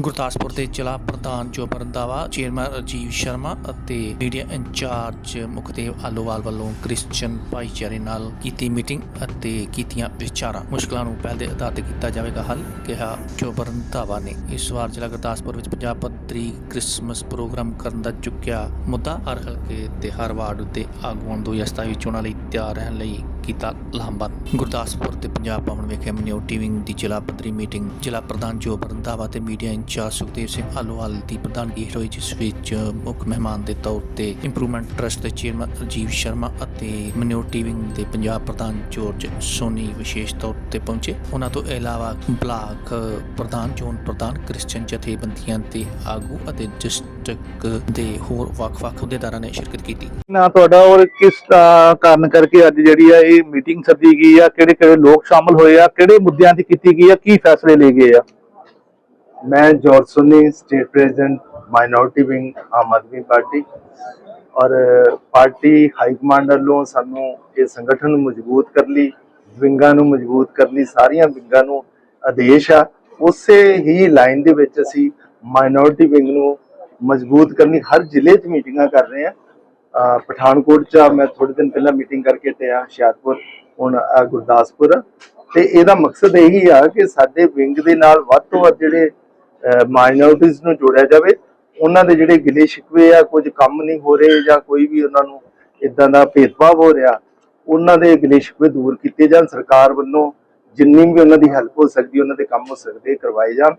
ਗੁਰਦਾਸਪੁਰ ਦੇ ਜ਼ਿਲ੍ਹਾ ਪ੍ਰਧਾਨ ਜੋ ਰੰਧਾਵਾ ਚੇਅਰਮੈਨ ਰਾਜੀਵ ਸ਼ਰਮਾ ਅਤੇ ਮੀਡੀਆ ਇੰਚਾਰਜ ਮੁਖਦੇਵ ਆਲੋਵਾਲ ਵੱਲੋਂ ਕ੍ਰਿਸਚੀਅਨ ਭਾਈਚਾਰੇ ਨਾਲ ਕੀਤੀ ਮੀਟਿੰਗ ਅਤੇ ਕੀਤੀਆਂ ਵਿਚਾਰਾਂ। ਮੁਸ਼ਕਲਾਂ ਨੂੰ ਪਹਿਲ ਦੇ ਆਧਾਰ ਤੇ ਕੀਤਾ ਜਾਵੇਗਾ ਹੱਲ, ਕਿਹਾ ਜੋ ਰੰਧਾਵਾ ਨੇ। ਇਸ ਵਾਰ ਜ਼ਿਲ੍ਹਾ ਗੁਰਦਾਸਪੁਰ ਵਿੱਚ ਪੰਜਾਬ ਪੱਧਰੀ ਕ੍ਰਿਸਮਸ ਪ੍ਰੋਗਰਾਮ ਕਰਨ ਦਾ ਚੁੱਕਿਆ ਮੁੱਦਾ, ਹਰ ਹਲਕੇ ਤੇ ਹਰ ਵਾਰਡ ਉੱਤੇ ਆਗੂਆਂ ਨੂੰ 2027 ਚੋਣਾਂ ਲਈ ਤਿਆਰ ਰਹਿਣ ਲਈ ਕੀਤਾ ਲਾਮਬੰਦ ਗੁਰਦਾਸਪੁਰ ਤੇ ਪੰਜਾਬ ਭਵਨ ਵਿਖੇ ਮਨਿਓਟੀ ਵਿੰਗ ਦੀ ਜ਼ਿਲ੍ਹਾ ਪੱਧਰੀ ਮੀਟਿੰਗ। ਜ਼ਿਲ੍ਹਾ ਪ੍ਰਧਾਨ ਜੋ ਰੰਧਾਵਾ ਤੇ ਮੀਡੀਆ ਇੰਚਾਰਜ ਸੁਖਦੇਵ ਸਿੰਘ ਆਲੋਵਾਲ ਦੀ ਪ੍ਰਧਾਨਗੀ ਹੋਈ ਜਿਸ ਵਿੱਚ ਮੁੱਖ ਮਹਿਮਾਨ ਦੇ ਤੌਰ ਤੇ ਇੰਪਰੂਵਮੈਂਟ ਟਰਸਟ ਦੇ ਚੇਅਰਮੈਨ ਰਾਜੀਵ ਸ਼ਰਮਾ ਅਤੇ ਮਨਿਓਟੀ ਵਿੰਗ ਦੇ ਪੰਜਾਬ ਪ੍ਰਧਾਨ ਜੋਰਜ ਸੋਨੀ ਵਿਸ਼ੇਸ਼ ਤੌਰ ਤੇ ਪਹੁੰਚੇ। ਉਹਨਾਂ ਤੋਂ ਇਲਾਵਾ ਬਲਾਕ ਪ੍ਰਧਾਨ ਜ਼ੋਨ ਪ੍ਰਧਾਨ ਕ੍ਰਿਸਚੀਅਨ ਜਥੇਬੰਦੀਆਂ ਦੇ ਆਗੂ ਅਤੇ ਡਿਸਟ੍ਰਿਕਟ ਦੇ ਹੋਰ ਵੱਖ-ਵੱਖ ਅਹੁਦੇਦਾਰਾਂ ਨੇ ਸ਼ਿਰਕਤ ਕੀਤੀ। ਨਾ ਤੁਹਾਡਾ ਔਰ ਕਿਸ ਕਾਰਨ ਕਰਕੇ ਅੱਜ ਜਿਹੜੀ ਆ ਇਹ ਮੀਟਿੰਗ ਸੱਦੀ ਗਈ ਆ? ਕਿਹੜੇ ਕਿਹੜੇ ਲੋਕ ਸ਼ਾਮਲ ਹੋਏ ਆ? ਕਿਹੜੇ ਮੁੱਦਿਆਂ ਤੇ ਕੀਤੀ ਗਈ ਆ? ਕੀ ਫੈਸਲੇ ਲਏ ਗਏ ਆ? ਮੈਂ ਜੋਰਸੋਨੀ state president minority wing Aam Aadmi party. ਔਰ ਪਾਰਟੀ ਹਾਈ ਕਮਾਂਡ ਵੱਲੋਂ ਸਾਨੂੰ ਇਹ ਸੰਗਠਨ ਨੂੰ ਮਜ਼ਬੂਤ ਕਰ ਲਈ ਵਿੰਗਾਂ ਨੂੰ ਮਜ਼ਬੂਤ ਕਰ ਲਈ ਸਾਰੀਆਂ ਵਿੰਗਾਂ ਨੂੰ ਆਦੇਸ਼ ਆ। ਉਸੇ ਹੀ ਲਾਈਨ ਦੇ ਵਿੱਚ ਅਸੀਂ ਮਾਈਨੋਰਟੀ ਵਿੰਗ ਨੂੰ ਮਜ਼ਬੂਤ ਕਰਨੀ, ਹਰ ਜ਼ਿਲ੍ਹੇ 'ਚ ਮੀਟਿੰਗਾਂ ਕਰ ਰਹੇ ਆ ਪਠਾਨਕੋਟ 'ਚ ਮੈਂ ਥੋੜੇ ਦਿਨ ਪਹਿਲਾਂ ਮੀਟਿੰਗ ਕਰਕੇ ਟਿਆ ਹੁਸ਼ਿਆਰਪੁਰ, ਹੁਣ ਗੁਰਦਾਸਪੁਰ। ਆ। ਤੇ ਇਹਦਾ ਮਕਸਦ ਇਹੀ ਆ ਕਿ ਸਾਡੇ ਵਿੰਗ ਦੇ ਨਾਲ ਵੱਧ ਤੋਂ ਵੱਧ ਜਿਹੜੇ ਮਾਈਨੋਰਟੀਜ਼ ਨੂੰ ਜੋੜਿਆ ਜਾਵੇ। ਉਹਨਾਂ ਦੇ ਜਿਹੜੇ ਗਿਲੇ ਸ਼ਿਕਵੇ ਆ, ਕੁਝ ਕੰਮ ਨਹੀਂ ਹੋ ਰਹੇ ਜਾਂ ਕੋਈ ਵੀ ਉਹਨਾਂ ਨੂੰ ਇਦਾਂ ਦਾ ਭੇਦਭਾਵ ਹੋ ਰਿਹਾ, ਉਹਨਾਂ ਦੇ ਗਿਲੇ ਸ਼ਿਕਵੇ ਦੂਰ ਕੀਤੇ ਜਾਣ। ਸਰਕਾਰ ਵੱਲੋਂ ਜਿੰਨੀ ਵੀ ਉਹਨਾਂ ਦੀ ਹੈਲਪ ਹੋ ਸਕਦੀ, ਉਹਨਾਂ ਦੇ ਕੰਮ ਹੋ ਸਕਦੇ, ਕਰਵਾਏ ਜਾਣ।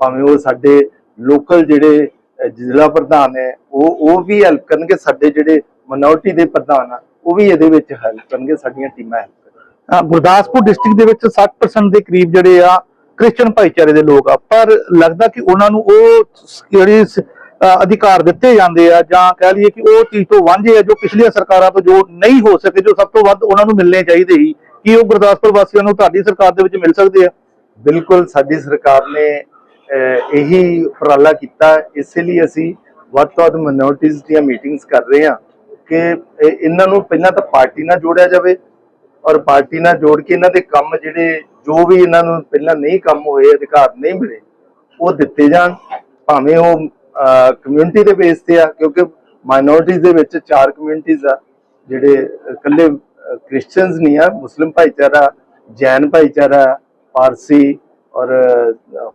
ਭਾਵੇਂ ਉਹ ਸਾਡੇ ਲੋਕਲ ਜਿਹੜੇ ਜ਼ਿਲ੍ਹਾ ਪ੍ਰਧਾਨ ਹੈ ਉਹ ਉਹ ਵੀ ਹੈਲਪ ਕਰਨਗੇ ਸਾਡੇ ਜਿਹੜੇ ਮਿਨੋਰਟੀ ਦੇ ਪ੍ਰਧਾਨ ਆ ਉਹ ਵੀ ਇਹਦੇ ਵਿੱਚ ਹੈਲਪ ਕਰਨਗੇ ਸਾਡੀਆਂ ਟੀਮਾਂ ਹੈਲਪ ਗੁਰਦਾਸਪੁਰ ਡਿਸਟ੍ਰਿਕਟ ਦੇ ਵਿੱਚ 60% ਦੇ ਕਰੀਬ ਜਿਹੜੇ ਆ ਕ੍ਰਿਸਚੀਅਨ ਭਾਈਚਾਰੇ ਦੇ ਲੋਕ ਆ ਪਰ ਲੱਗਦਾ ਕਿ ਉਹਨਾਂ ਨੂੰ ਉਹ ਜਿਹੜੇ ਅਧਿਕਾਰ ਦਿੱਤੇ ਜਾਂਦੇ ਆ ਜਾਂ ਕਹਿ ਲਈਏ ਕਿ ਉਹ ਚੀਜ਼ ਤੋਂ ਵਾਂਝੇ ਆ ਜੋ ਪਿਛਲੀਆਂ ਸਰਕਾਰਾਂ ਤੋਂ ਜੋ ਨਹੀਂ ਹੋ ਸਕੇ ਜੋ ਸਭ ਤੋਂ ਵੱਧ ਉਹਨਾਂ ਨੂੰ ਮਿਲਣੇ ਚਾਹੀਦੇ ਸੀ ਕੀ ਉਹ ਗੁਰਦਾਸਪੁਰ ਵਾਸੀਆਂ ਨੂੰ ਤੁਹਾਡੀ ਸਰਕਾਰ ਦੇ ਵਿੱਚ ਮਿਲ ਸਕਦੇ ਆ? ਬਿਲਕੁਲ ਸਾਡੀ ਸਰਕਾਰ ਨੇ ਇਹੀ ਉਪਰਾਲਾ ਕੀਤਾ। ਇਸੇ ਲਈ ਅਸੀਂ ਵੱਧ ਤੋਂ ਵੱਧ ਮਿਨੋਰਟੀਜ਼ ਦੀਆਂ ਮੀਟਿੰਗਸ ਕਰ ਰਹੇ ਹਾਂ ਕਿ ਇਹਨਾਂ ਨੂੰ ਪਹਿਲਾਂ ਤਾਂ ਪਾਰਟੀ ਨਾਲ ਜੋੜਿਆ ਜਾਵੇ ਔਰ ਪਾਰਟੀ ਨਾਲ ਜੋੜ ਕੇ ਇਹਨਾਂ ਦੇ ਕੰਮ ਜਿਹੜੇ ਜੋ ਵੀ ਇਹਨਾਂ ਨੂੰ ਪਹਿਲਾਂ ਨਹੀਂ ਕੰਮ ਹੋਏ, ਅਧਿਕਾਰ ਨਹੀਂ ਮਿਲੇ, ਉਹ ਦਿੱਤੇ ਜਾਣ। ਭਾਵੇਂ ਉਹ ਕਮਿਊਨਿਟੀ ਦੇ ਬੇਸ ਤੇ ਆ, ਕਿਉਂਕਿ ਮਾਈਨੋਰਿਟੀਜ਼ ਦੇ ਵਿੱਚ ਚਾਰ ਕਮਿਊਨਿਟੀਜ਼ ਆ, ਜਿਹੜੇ ਇਕੱਲੇ ਕ੍ਰਿਸਚੀਅਨਸ ਨਹੀਂ ਆ ਮੁਸਲਿਮ ਭਾਈਚਾਰਾ, ਜੈਨ ਭਾਈਚਾਰਾ ਪਾਰਸੀ ਔਰ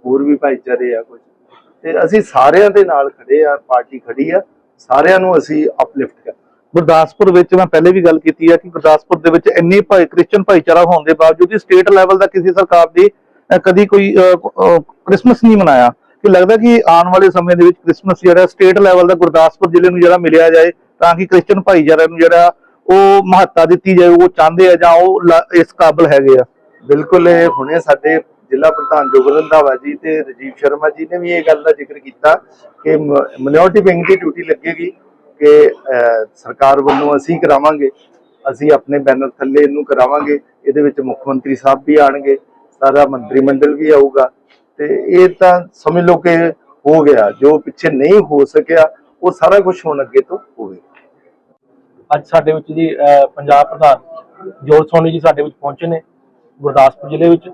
ਹੋਰ ਵੀ ਭਾਈਚਾਰੇ ਆ ਕੁਝ ਤੇ ਅਸੀਂ ਸਾਰਿਆਂ ਦੇ ਨਾਲ ਖੜੇ ਆ, ਪਾਰਟੀ ਖੜੀ ਆ, ਸਾਰਿਆਂ ਨੂੰ ਅਸੀਂ ਅਪਲਿਫਟ ਕਰ ਗੁਰਦਾਸਪੁਰ ਵਿੱਚ ਮੈਂ ਪਹਿਲੇ ਵੀ ਗੱਲ ਕੀਤੀ ਹੈ ਕਿ ਗੁਰਦਾਸਪੁਰ ਦੇ ਵਿੱਚ ਇੰਨੇ ਭਾਈ ਕ੍ਰਿਸਚੀਅਨ ਭਾਈਚਾਰਾ ਹੋਣ ਦੇ ਬਾਵਜੂਦ ਸਟੇਟ ਲੈਵਲ ਦਾ ਕਿਸੇ ਸਰਕਾਰ ਦੀ ਕਦੀ ਕੋਈ ਕ੍ਰਿਸਮਸ ਨਹੀਂ ਮਨਾਇਆ। ਕਿ ਲੱਗਦਾ ਕਿ ਆਉਣ ਵਾਲੇ ਸਮੇਂ ਦੇ ਵਿੱਚ ਕ੍ਰਿਸਮਸ ਜਿਹੜਾ ਸਟੇਟ ਲੈਵਲ ਦਾ ਗੁਰਦਾਸਪੁਰ ਜ਼ਿਲ੍ਹੇ ਨੂੰ ਜਿਹੜਾ ਮਿਲਿਆ ਜਾਏ, ਤਾਂ ਕਿ ਕ੍ਰਿਸਚੀਅਨ ਭਾਈਚਾਰੇ ਨੂੰ ਜਿਹੜਾ ਉਹ ਮਹੱਤਤਾ ਦਿੱਤੀ ਜਾਏ, ਉਹ ਚਾਹੁੰਦੇ ਆ ਜਾਂ ਉਹ ਇਸ ਕਾਬਲ ਹੈਗੇ ਆ। ਬਿਲਕੁਲ, ਇਹ ਹੁਣੇ ਸਾਡੇ ਜ਼ਿਲ੍ਹਾ ਪ੍ਰਧਾਨ ਜੋਗਨ ਰੰਧਾਵਾ ਜੀ ਤੇ ਰਜੀਵ ਸ਼ਰਮਾ ਜੀ ਨੇ ਵੀ ਇਹ ਗੱਲ ਦਾ ਜ਼ਿਕਰ ਕੀਤਾ ਕਿ ਮਿਨੋਰਟੀ ਵਿੰਗ ਦੀ ਡਿਊਟੀ ਲੱਗੇਗੀ ਕਿ ਸਰਕਾਰ ਵੱਲੋਂ ਅਸੀਂ ਕਰਾਵਾਂਗੇ, ਅਸੀਂ ਆਪਣੇ ਬੈਨਰ ਥੱਲੇ ਇਹਨੂੰ ਕਰਾਵਾਂਗੇ, ਇਹਦੇ ਵਿੱਚ ਮੁੱਖ ਮੰਤਰੀ ਸਾਹਿਬ ਵੀ ਆਣਗੇ ਸਾਰਾ ਮੰਤਰੀ ਮੰਡਲ ਵੀ ਆਊਗਾ, ਤੇ ਇਹ ਤਾਂ ਸਮਝ ਲਓ ਕਿ ਹੋ ਗਿਆ, ਜੋ ਪਿੱਛੇ ਨਹੀਂ ਹੋ ਸਕਿਆ, ਉਹ ਸਾਰਾ ਕੁਝ ਹੁਣ ਅੱਗੇ ਤੋਂ ਹੋਵੇਗਾ। ਅੱਜ ਸਾਡੇ ਵਿੱਚ ਜੀ ਪੰਜਾਬ ਪ੍ਰਧਾਨ ਜੋਤ ਸੋਨੀ ਜੀ ਸਾਡੇ ਵਿੱਚ ਪਹੁੰਚੇ ਨੇ, ਗੁਰਦਾਸਪੁਰ ਜ਼ਿਲ੍ਹੇ ਵਿੱਚ।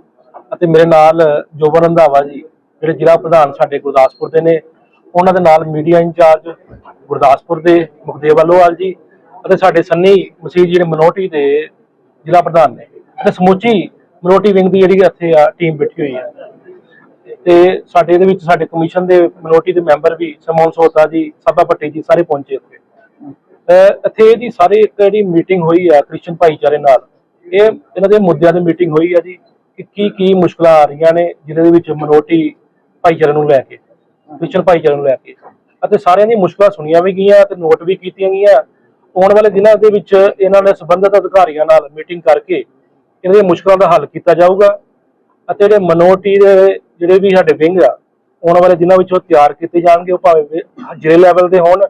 ਅਤੇ ਮੇਰੇ ਨਾਲ ਜੋਬਨ ਰੰਧਾਵਾ ਜੀ, ਜਿਹੜੇ ਜ਼ਿਲ੍ਹਾ ਪ੍ਰਧਾਨ ਸਾਡੇ ਗੁਰਦਾਸਪੁਰ ਦੇ ਨੇ, ਉਹਨਾਂ ਦੇ ਨਾਲ ਮੀਡੀਆ ਇੰਚਾਰਜ ਗੁਰਦਾਸਪੁਰ ਦੇ ਮੁਖਦੇਵ ਵੱਲੋਵਾਲ ਜੀ ਅਤੇ ਸਾਡੇ ਸੰਨੀ ਮਸੀਹ ਜਿਹੜੇ ਮਨੋਟੀ ਦੇ ਜ਼ਿਲ੍ਹਾ ਪ੍ਰਧਾਨ ਨੇ ਅਤੇ ਸਮੁੱਚੀ ਮਨੋਟੀ ਵਿੰਗ ਦੀ ਜਿਹੜੀ ਇੱਥੇ ਆ ਟੀਮ ਬੈਠੀ ਹੋਈ ਹੈ। ਤੇ ਸਾਡੇ ਇਹਦੇ ਵਿੱਚ ਸਾਡੇ ਕਮਿਸ਼ਨ ਦੇ ਮਨੋਟੀ ਦੇ ਮੈਂਬਰ ਵੀ ਸਮੋਨ ਸੋਤਾ ਜੀ, ਸਾਬਾ ਭੱਟੀ ਜੀ ਸਾਰੇ ਪਹੁੰਚੇ ਇੱਥੇ। ਇੱਥੇ ਇਹਦੀ ਸਾਰੀ ਇੱਕ ਜਿਹੜੀ ਮੀਟਿੰਗ ਹੋਈ ਆ ਕ੍ਰਿਸਚਨ ਭਾਈਚਾਰੇ ਨਾਲ, ਇਹ ਇਹਨਾਂ ਦੇ ਮੁੱਦਿਆਂ ਦੀ ਮੀਟਿੰਗ ਹੋਈ ਆ ਜੀ। ਕਿ ਕੀ ਕੀ ਮੁਸ਼ਕਲਾਂ ਆ ਰਹੀਆਂ ਨੇ, ਜਿਹਦੇ ਵਿੱਚ ਮਨੋਟੀ ਭਾਈਚਾਰੇ ਨੂੰ ਲੈ ਕੇ ਕ੍ਰਿਸਚਨ ਭਾਈਚਾਰੇ ਨੂੰ ਲੈ ਕੇ। ਅਤੇ ਸਾਰਿਆਂ ਦੀ ਮੁਸ਼ਕਲਾਂ ਸੁਣੀਆਂ ਵੀ ਗਈਆਂ ਤੇ ਨੋਟ ਵੀ ਕੀਤੀਆਂ ਗਈਆਂ। ਆਉਣ ਵਾਲੇ ਦਿਨਾਂ ਦੇ ਵਿੱਚ ਇਹਨਾਂ ਨੇ ਸੰਬੰਧਿਤ ਅਧਿਕਾਰੀਆਂ ਨਾਲ ਮੀਟਿੰਗ ਕਰਕੇ ਇਹਨਾਂ ਦੀਆਂ ਮੁਸ਼ਕਲਾਂ ਦਾ ਹੱਲ ਕੀਤਾ ਜਾਊਗਾ। ਅਤੇ ਜਿਹੜੇ ਮਨੋਰਟੀ ਦੇ ਜਿਹੜੇ ਵੀ ਸਾਡੇ ਵਿੰਗ ਆ, ਆਉਣ ਵਾਲੇ ਦਿਨਾਂ ਵਿੱਚ ਉਹ ਤਿਆਰ ਕੀਤੇ ਜਾਣਗੇ। ਉਹ ਭਾਵੇਂ ਜ਼ਿਲ੍ਹੇ ਲੈਵਲ ਦੇ ਹੋਣ,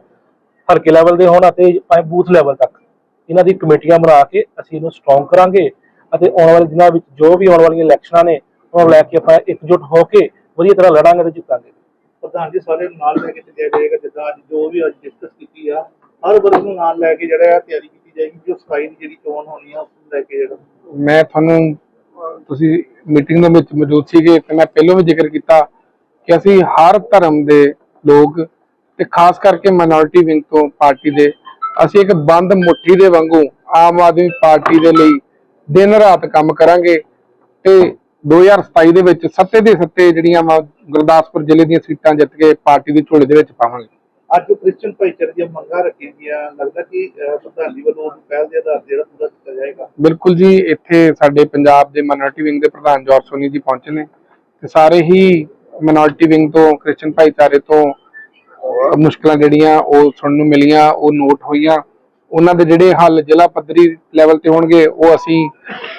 ਹਲਕੇ ਲੈਵਲ ਦੇ ਹੋਣ ਅਤੇ ਭਾਵੇਂ ਬੂਥ ਲੈਵਲ ਤੱਕ। ਇਹਨਾਂ ਦੀ ਕਮੇਟੀਆਂ ਬਣਾ ਕੇ ਅਸੀਂ ਇਹਨੂੰ ਸਟਰੋਂਗ ਕਰਾਂਗੇ। ਅਤੇ ਆਉਣ ਵਾਲੇ ਦਿਨਾਂ ਵਿੱਚ ਜੋ ਵੀ ਆਉਣ ਵਾਲੀਆਂ ਇਲੈਕਸ਼ਨਾਂ ਨੇ ਉਹਨਾਂ ਨੂੰ ਲੈ ਕੇ ਆਪਾਂ ਇਕਜੁੱਟ ਹੋ ਕੇ ਵਧੀਆ ਤਰ੍ਹਾਂ ਲੜਾਂਗੇ ਤੇ ਜਿੱਤਾਂਗੇ। ਪ੍ਰਧਾਨ ਜੀ ਸਾਰੇ ਨਾਲ ਲੈ ਕੇ ਚੱਲਿਆ ਜਾਏਗਾ ਜਿੱਦਾਂ ਅੱਜ ਜੋ ਵੀ ਅੱਜ ਡਿਸਕਸ ਕੀਤੀ ਆ ਹਰ ਵਰਗ ਨੂੰ ਨਾਲ ਲੈ ਕੇ ਜਿਹੜਾ ਆ ਤਿਆਰੀ ਕੀਤੀ ਜਾਏਗੀ ਜੋ ਸਫ਼ਾਈ ਦੀ ਜਿਹੜੀ ਚੋਣ ਹੋਣੀ ਆ ਉਸ ਨੂੰ ਲੈ ਕੇ ਜਿਹੜਾ। ਮੈਂ ਤੁਹਾਨੂੰ ਤੁਸੀਂ ਮੀਟਿੰਗ ਦੇ ਵਿੱਚ ਮੌਜੂਦ ਸੀਗੇ ਤੇ ਮੈਂ ਪਹਿਲਾਂ ਵੀ ਜ਼ਿਕਰ ਕੀਤਾ ਕਿ ਅਸੀਂ ਹਰ ਧਰਮ ਦੇ ਲੋਕ ਤੇ ਖਾਸ ਕਰਕੇ ਮਾਈਨੋਰਿਟੀ ਵਿੰਗ ਤੋਂ ਪਾਰਟੀ ਦੇ ਅਸੀਂ ਇੱਕ ਬੰਦ ਮੁੱਠੀ ਦੇ ਵਾਂਗੂ ਆਮ ਆਦਮੀ ਪਾਰਟੀ ਦੇ ਲਈ ਦਿਨ ਰਾਤ ਕੰਮ ਕਰਾਂਗੇ ਤੇ 2027 ਦੇ ਵਿੱਚ ਸੱਤੇ ਦੇ ਸੱਤੇ ਜਿਹੜੀਆਂ ਗੁਰਦਾਸਪੁਰ ਜ਼ਿਲ੍ਹੇ ਦੀਆਂ ਸੀਟਾਂ ਜਿੱਤ ਕੇ ਪਾਰਟੀ ਦੀ ਝੋਲੀ ਦੇ ਵਿੱਚ ਪਾਵਾਂਗੇ। ਅੱਜ ਕ੍ਰਿਸਚੀਅਨ ਭਾਈਚਾਰੇ ਦੀਆਂ ਮੰਗਾਂ ਰੱਖੀਆਂ ਗਈਆਂ। ਲੱਗਦਾ ਕਿ ਪ੍ਰਧਾਨ ਵੱਲੋਂ ਪਹਿਲ ਦੇ ਆਧਾਰ ਤੇ ਜਿਹੜਾ ਪੂਰਾ ਕੀਤਾ ਜਾਏਗਾ। ਬਿਲਕੁਲ ਜੀ ਇੱਥੇ ਸਾਡੇ ਪੰਜਾਬ ਦੇ ਮਾਈਨੋਰਿਟੀ ਵਿੰਗ ਦੇ ਪ੍ਰਧਾਨ ਜੋਰ ਸੋਨੀ ਜੀ ਪਹੁੰਚੇ ਨੇ ਤੇ ਸਾਰੇ ਹੀ ਮਾਈਨੋਰਿਟੀ ਵਿੰਗ ਤੋਂ ਕ੍ਰਿਸਚੀਅਨ ਭਾਈਚਾਰੇ ਤੋਂ ਮੁਸ਼ਕਲਾਂ ਜਿਹੜੀਆਂ ਉਹ ਸੁਣਨ ਨੂੰ ਮਿਲੀਆਂ ਉਹ ਨੋਟ ਹੋਈਆਂ। ਉਹਨਾਂ ਦੇ ਜਿਹੜੇ ਹੱਲ ਜ਼ਿਲ੍ਹਾ ਪੱਧਰੀ ਲੈਵਲ ਤੇ ਹੋਣਗੇ, ਉਹ ਅਸੀਂ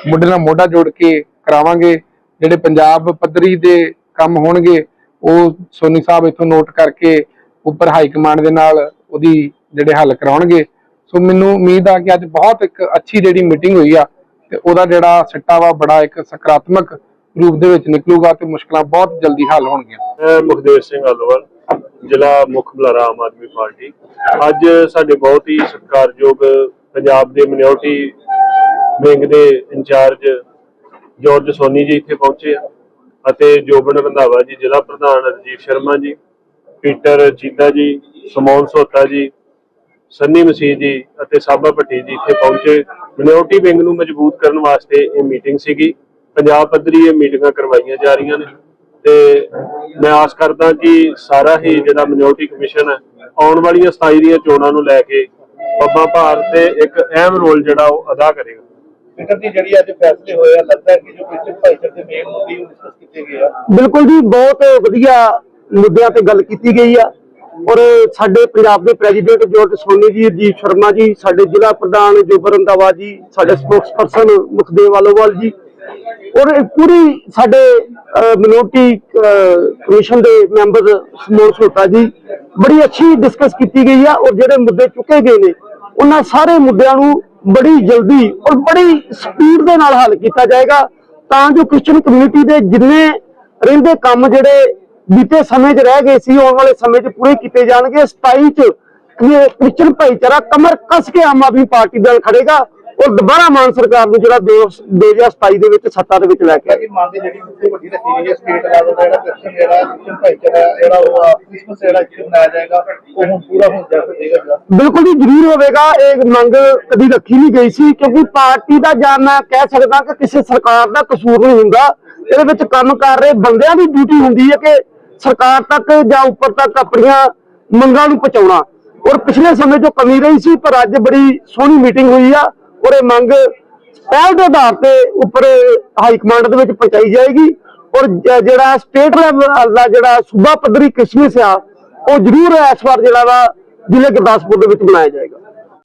ਮੋਢੇ ਨਾਲ ਮੋਢਾ ਜੋੜ ਕੇ ਕਰਾਵਾਂਗੇ। ਜਿਹੜੇ ਪੰਜਾਬ ਪੱਧਰੀ ਦੇ ਕੰਮ ਹੋਣਗੇ, ਉਹ ਸੋਨੀ ਸਾਹਿਬ ਇੱਥੋਂ ਨੋਟ ਕਰਕੇ ਉੱਪਰ ਹਾਈ ਕਮਾਂਡ ਦੇ ਨਾਲ ਉਹਦੀ ਜਿਹੜੇ ਹੱਲ ਕਰਾਉਣਗੇ। ਸੋ ਮੈਨੂੰ ਉਮੀਦ ਆ ਕਿ ਅੱਜ ਬਹੁਤ ਇੱਕ ਅੱਛੀ ਜਿਹੜੀ ਮੀਟਿੰਗ ਹੋਈ ਆ, ਤੇ ਉਹਦਾ ਜਿਹੜਾ ਸਿੱਟਾ ਵਾ ਬੜਾ ਇੱਕ ਸਕਾਰਾਤਮਕ ਰੂਪ ਦੇ ਵਿੱਚ ਨਿਕਲੂਗਾ ਤੇ ਮੁਸ਼ਕਲਾਂ ਬਹੁਤ ਜਲਦੀ ਹੱਲ ਹੋਣਗੀਆਂ। ਮੁਖਦੇਵ ਸਿੰਘ ਅਲਵਲ ਜ਼ਿਲ੍ਹਾ ਮੁੱਖ ਬੁਲਾਰਾ ਆਮ ਆਦਮੀ ਪਾਰਟੀ। ਅੱਜ ਸਾਡੇ ਬਹੁਤ ਹੀ ਸਤਿਕਾਰਯੋਗ ਪੰਜਾਬ ਦੇ ਮਿਨੋਰਟੀ ਵਿੰਗ ਦੇ ਇੰਚਾਰਜ ਜੋਰਜ ਸੋਨੀ ਜੀ ਇੱਥੇ ਪਹੁੰਚੇ ਆ ਅਤੇ ਜੋਬਨ ਰੰਧਾਵਾ ਜੀ, ਜ਼ਿਲ੍ਹਾ ਪ੍ਰਧਾਨ ਰਜੀਵ ਸ਼ਰਮਾ ਜੀ, ਪੀਟਰ ਚੀਤਾ ਜੀ, ਸਮੋਨ ਸੋਤਾ ਜੀ, ਸੰਨੀ ਮਸੀਹ ਜੀ ਅਤੇ ਸਾਬਾ ਭੱਟੀ ਜੀ ਇੱਥੇ ਪਹੁੰਚੇ। ਮਿਨੋਰਟੀ ਵਿੰਗ ਨੂੰ ਮਜ਼ਬੂਤ ਕਰਨ ਵਾਸਤੇ ਇਹ ਮੀਟਿੰਗ ਸੀਗੀ। ਪੰਜਾਬ ਪੱਧਰੀ ਇਹ ਮੀਟਿੰਗਾਂ ਕਰਵਾਈਆਂ ਜਾ ਰਹੀਆਂ ਨੇ। ਤੇ ਮੈਂ ਆਸ ਕਰਦਾ ਕਿ ਸਾਰਾ ਹੀ ਜਿਹੜਾ ਮਿਨੋਰਟੀ ਕਮਿਸ਼ਨ ਹੈ ਆਉਣ ਵਾਲੀਆਂ 27 ਦੀਆਂ ਚੋਣਾਂ ਨੂੰ ਲੈ ਕੇ ਬੱਬਾ ਭਾਰਤ ਤੇ ਇੱਕ ਅਹਿਮ ਰੋਲ ਜਿਹੜਾ ਉਹ ਅਦਾ ਕਰੇਗਾ। ਬੇਟਾ ਜੀ ਜਿਹੜੀ ਅੱਜ ਫੈਸਲੇ ਹੋਏ ਆ ਲੱਗਦਾ ਹੈ ਕਿ ਜੋ ਕ੍ਰਿਸਚੀਅਨ ਭਾਈਚਾਰੇ ਦੇ ਮੇਨ ਮੁੱਦੇ ਉਹ ਡਿਸਕਸ ਕੀਤੇ ਗਏ ਆ। ਬਿਲਕੁਲ ਜੀ ਬਹੁਤ ਵਧੀਆ ਮੁੱਦਿਆਂ ਤੇ ਗੱਲ ਕੀਤੀ ਗਈ ਆ। ਔਰ ਸਾਡੇ ਪੰਜਾਬ ਦੇ ਪ੍ਰੈਜ਼ੀਡੈਂਟ ਜੋਰਜ ਸੋਨੀ ਜੀ ਰਜੀਵ ਸ਼ਰਮਾ ਜੀ ਸਾਡੇ ਜ਼ਿਲ੍ਹਾ ਪ੍ਰਧਾਨ ਜੋਬਰ ਰੰਧਾਵਾ ਜੀ ਸਾਡੇ ਸਪੋਕਸਪਰਸਨ ਮੁਖਦੇਵ ਵਾਲੋਵਾਲ ਜੀ ਔਰ ਪੂਰੀ ਸਾਡੇ ਮਿਨੋਰਟੀ ਕਮਿਸ਼ਨ ਦੇ ਮੈਂਬਰ ਸਮੋਰ ਸੋਤਾ ਜੀ, ਬੜੀ ਅੱਛੀ ਡਿਸਕਸ ਕੀਤੀ ਗਈ ਆ ਔਰ ਜਿਹੜੇ ਮੁੱਦੇ ਚੁੱਕੇ ਗਏ ਨੇ, ਉਹਨਾਂ ਸਾਰੇ ਮੁੱਦਿਆਂ ਨੂੰ ਬੜੀ ਜਲਦੀ ਔਰ ਬੜੀ ਸਪੀਡ ਦੇ ਨਾਲ ਹੱਲ ਕੀਤਾ ਜਾਏਗਾ ਤਾਂ ਜੋ ਕ੍ਰਿਸਚੀਅਨ ਕਮਿਊਨਿਟੀ ਦੇ ਜਿੰਨੇ ਰਹਿੰਦੇ ਕੰਮ ਜਿਹੜੇ ਬੀਤੇ ਸਮੇਂ 'ਚ ਰਹਿ ਗਏ ਸੀ, ਆਉਣ ਵਾਲੇ ਸਮੇਂ 'ਚ ਪੂਰੇ ਕੀਤੇ ਜਾਣਗੇ 27 'ਚ ਇਹ ਕ੍ਰਿਸਚੀਅਨ ਭਾਈਚਾਰਾ ਕਮਰ ਕੱਸ ਕੇ ਆਮ ਆਦਮੀ ਪਾਰਟੀ ਨਾਲ ਖੜੇਗਾ। ਔਰ ਦੁਬਾਰਾ ਮਾਨ ਸਰਕਾਰ ਨੂੰ ਜਿਹੜਾ ਦੋ- 2027 ਦੇ ਵਿੱਚ ਸੱਤਾ ਦੇ ਵਿੱਚ ਲੈ ਕੇ ਕਿ ਮੰਨ ਦੀ ਜਿਹੜੀ ਸਭ ਵੱਡੀ ਰੱਖੀ ਗਈ ਹੈ ਸਟੇਟ ਲੈਵਲ ਦਾ ਜਿਹੜਾ ਕ੍ਰਿਸਚੀਅਨ ਜਿਹੜਾ ਕ੍ਰਿਸਚੀਅਨ ਭਾਈਚਾਰਾ ਜਿਹੜਾ ਉਹ ਕ੍ਰਿਸਮਸ ਜਿਹੜਾ ਇੱਥੇ ਮਨਾਇਆ ਜਾਏਗਾ ਉਹ ਹੁਣ ਪੂਰਾ ਹੋ ਜਾ ਸਕੇਗਾ ਬਿਲਕੁਲ ਜੀ ਜ਼ਰੂਰ ਹੋਵੇਗਾ। ਇਹ ਮੰਗ ਕਦੀ ਰੱਖੀ ਨਹੀਂ ਗਈ ਸੀ ਕਿਉਂਕਿ ਪਾਰਟੀ ਦਾ ਜਾਂ ਮੈਂ ਕਹਿ ਸਕਦਾ ਕਿ ਕਿਸੇ ਸਰਕਾਰ ਦਾ ਕਸੂਰ ਨਹੀਂ ਹੁੰਦਾ। ਇਹਦੇ ਵਿੱਚ ਕੰਮ ਕਰ ਰਹੇ ਬੰਦਿਆਂ ਦੀ ਡਿਊਟੀ ਹੁੰਦੀ ਹੈ ਕਿ ਸਰਕਾਰ ਤੱਕ ਜਾਂ ਉੱਪਰ ਤੱਕ ਆਪਣੀਆਂ ਮੰਗਾਂ ਨੂੰ ਪਹੁੰਚਾਉਣਾ। ਔਰ ਪਿਛਲੇ ਸਮੇਂ 'ਚੋਂ ਕਮੀ ਰਹੀ ਸੀ ਪਰ ਅੱਜ ਬੜੀ ਸੋਹਣੀ ਮੀਟਿੰਗ ਹੋਈ ਆ। ਔਰ ਇਹ ਮੰਗ ਪਹਿਲ ਦੇ ਆਧਾਰ ਤੇ ਉੱਪਰ ਹਾਈ ਕਮਾਂਡ ਦੇ ਵਿੱਚ ਪਹੁੰਚਾਈ ਜਾਏਗੀ ਔਰ ਜਿਹੜਾ ਸਟੇਟ ਲੈਵਲ ਦਾ ਜਿਹੜਾ ਸੂਬਾ ਪੱਧਰੀ ਕਿਸਮਸ ਆ, ਉਹ ਜ਼ਰੂਰ ਇਸ ਵਾਰ ਜਿਹੜਾ ਵਾ ਜ਼ਿਲ੍ਹੇ ਗੁਰਦਾਸਪੁਰ ਦੇ ਵਿੱਚ ਬਣਾਇਆ ਜਾਏਗਾ।